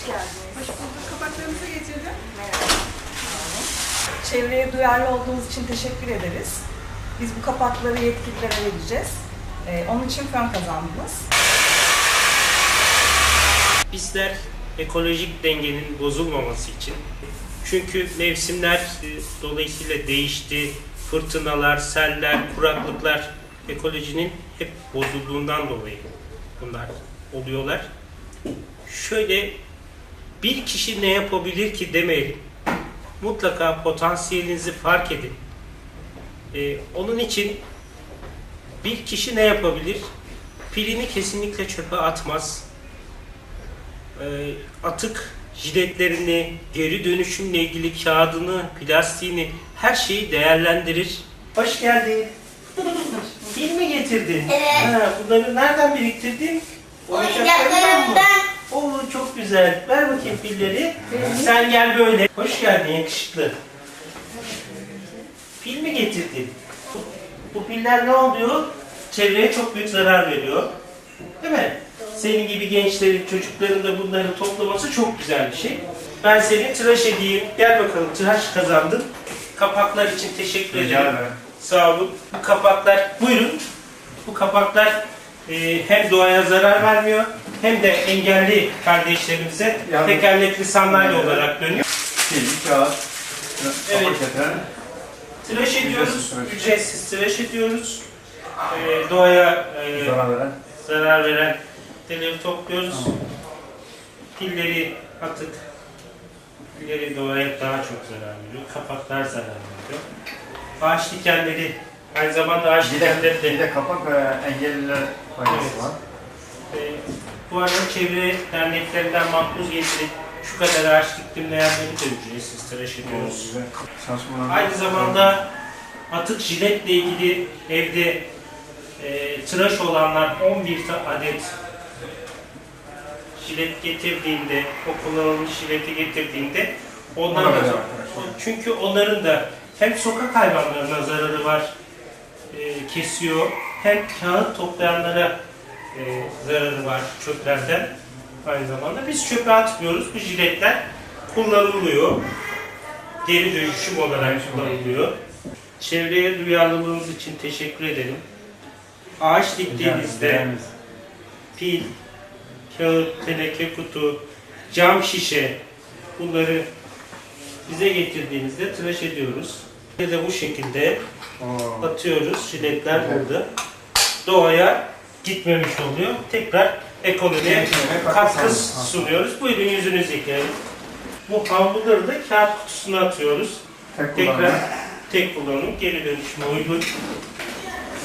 Hoş geldiniz. Hoş bulduk. Kapaklarımızı getirdim. Merhaba. Çevreye duyarlı olduğunuz için teşekkür ederiz. Biz bu kapakları yetkililere vereceğiz. Ee, onun için fön kazandınız. Bizler ekolojik dengenin bozulmaması için çünkü mevsimler e, dolayısıyla değişti. Fırtınalar, seller, kuraklıklar ekolojinin hep bozulduğundan dolayı bunlar oluyorlar. Şöyle bir kişi ne yapabilir ki demeyelim. Mutlaka potansiyelinizi fark edin. E, onun için bir kişi ne yapabilir? Pilini kesinlikle çöpe atmaz e, atık jiletlerini, geri dönüşümle ilgili kağıdını, plastiğini, her şeyi değerlendirir. Hoş geldin. Pil mi getirdin? Evet. Ha, bunları nereden biriktirdin? Oyuncaklarından mı? Oo çok güzel. Ver bakayım pilleri. Sen gel böyle. Hoş geldin yakışıklı. Pil mi getirdin? Bu, bu piller ne oluyor? Çevreye çok büyük zarar veriyor. Değil mi? Senin gibi gençlerin, çocukların da bunları toplaması çok güzel bir şey. Ben seni tıraş edeyim. Gel bakalım tıraş kazandın. Kapaklar için teşekkür ederim. Sağ olun. Bu kapaklar, buyurun. Bu kapaklar e, hem doğaya zarar vermiyor hem de engelli kardeşlerimize Yani- tekerlekli sandalye olarak dönüyor. Pil, kağıt, Evet. Tıraş ediyoruz, Ücretsiz tıraş. ücretsiz tıraş ediyoruz. E, doğaya e, Zarar veren. zarar veren pilleri topluyoruz. Pilleri atık. Pilleri doğaya daha çok zarar veriyor. Kapaklar zarar veriyor. Ağaç dikenleri, aynı zamanda ağaç dikenleri de bir de kapak ve engelliler faydası var. Ee, bu arada çevre derneklerinden makbuz getirip şu kadar ağaç diktim değerleri de ücretsiz tıraş ediyoruz. Güzel. Aynı zamanda atık jiletle ilgili evde e, tıraş olanlar 11 ta- adet jilet getirdiğinde, o kullanılmış jileti getirdiğinde ondan Ona da, çünkü onların da hem sokak hayvanlarına zararı var, e, kesiyor, hem kağıt toplayanlara e, zararı var çöplerden aynı zamanda. Biz çöpe atmıyoruz, bu jiletler kullanılıyor. Geri dönüşüm olarak kullanılıyor. Çevreye duyarlılığınız için teşekkür ederim. Ağaç diktiğinizde pil, kağıt, teneke kutu, cam şişe bunları bize getirdiğinizde tıraş ediyoruz. Ve de bu şekilde. Atıyoruz. Jiletler burada. Doğaya gitmemiş oluyor. Tekrar ekonomiye katkı sunuyoruz. Buyurun yüzünüzü yıkayalım. Bu havluları da kağıt kutusuna atıyoruz. Tek Tekrar kullanım. tek kullanım, geri dönüşüme uygun.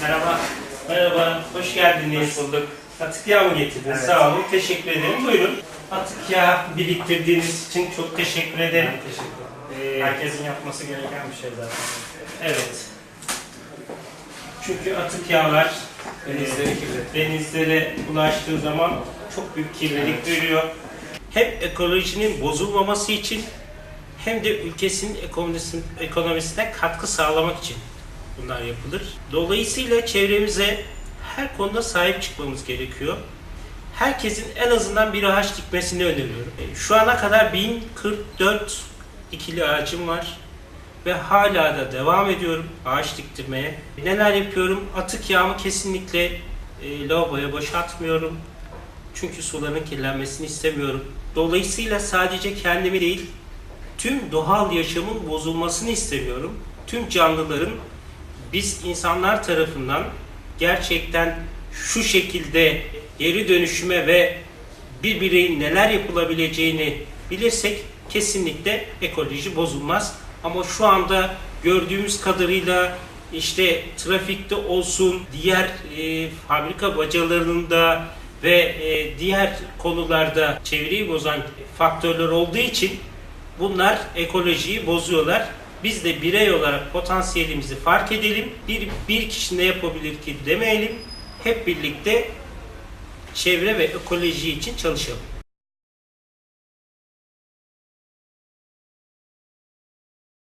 Merhaba. Merhaba, hoş geldiniz. Hoş bulduk. Atık yağ mı getirdiniz? Evet. Sağ olun, teşekkür ederim. Buyurun. Atık yağ biriktirdiğiniz için çok teşekkür ederim. Teşekkür ederim. Ee, Herkesin yapması gereken bir şey zaten. Evet. Çünkü atık yağlar Denizleri e, denizlere ulaştığı zaman çok büyük kirlilik veriyor. Hem ekolojinin bozulmaması için hem de ülkesinin ekonomisine, ekonomisine katkı sağlamak için bunlar yapılır. Dolayısıyla çevremize her konuda sahip çıkmamız gerekiyor. Herkesin en azından bir ağaç dikmesini öneriyorum. E, Şu ana kadar 1044 ikili ağacım var ve hala da devam ediyorum ağaç diktirmeye. Neler yapıyorum? Atık yağımı kesinlikle e, lavaboya boşaltmıyorum. Çünkü suların kirlenmesini istemiyorum. Dolayısıyla sadece kendimi değil, tüm doğal yaşamın bozulmasını istemiyorum. Tüm canlıların biz insanlar tarafından gerçekten şu şekilde geri dönüşüme ve bir bireyin neler yapılabileceğini bilirsek kesinlikle ekoloji bozulmaz. Ama şu anda gördüğümüz kadarıyla işte trafikte olsun, diğer e, fabrika bacalarında ve e, diğer konularda çevreyi bozan faktörler olduğu için bunlar ekolojiyi bozuyorlar. Biz de birey olarak potansiyelimizi fark edelim. Bir, bir kişi ne yapabilir ki demeyelim. Hep birlikte çevre ve ekoloji için çalışalım.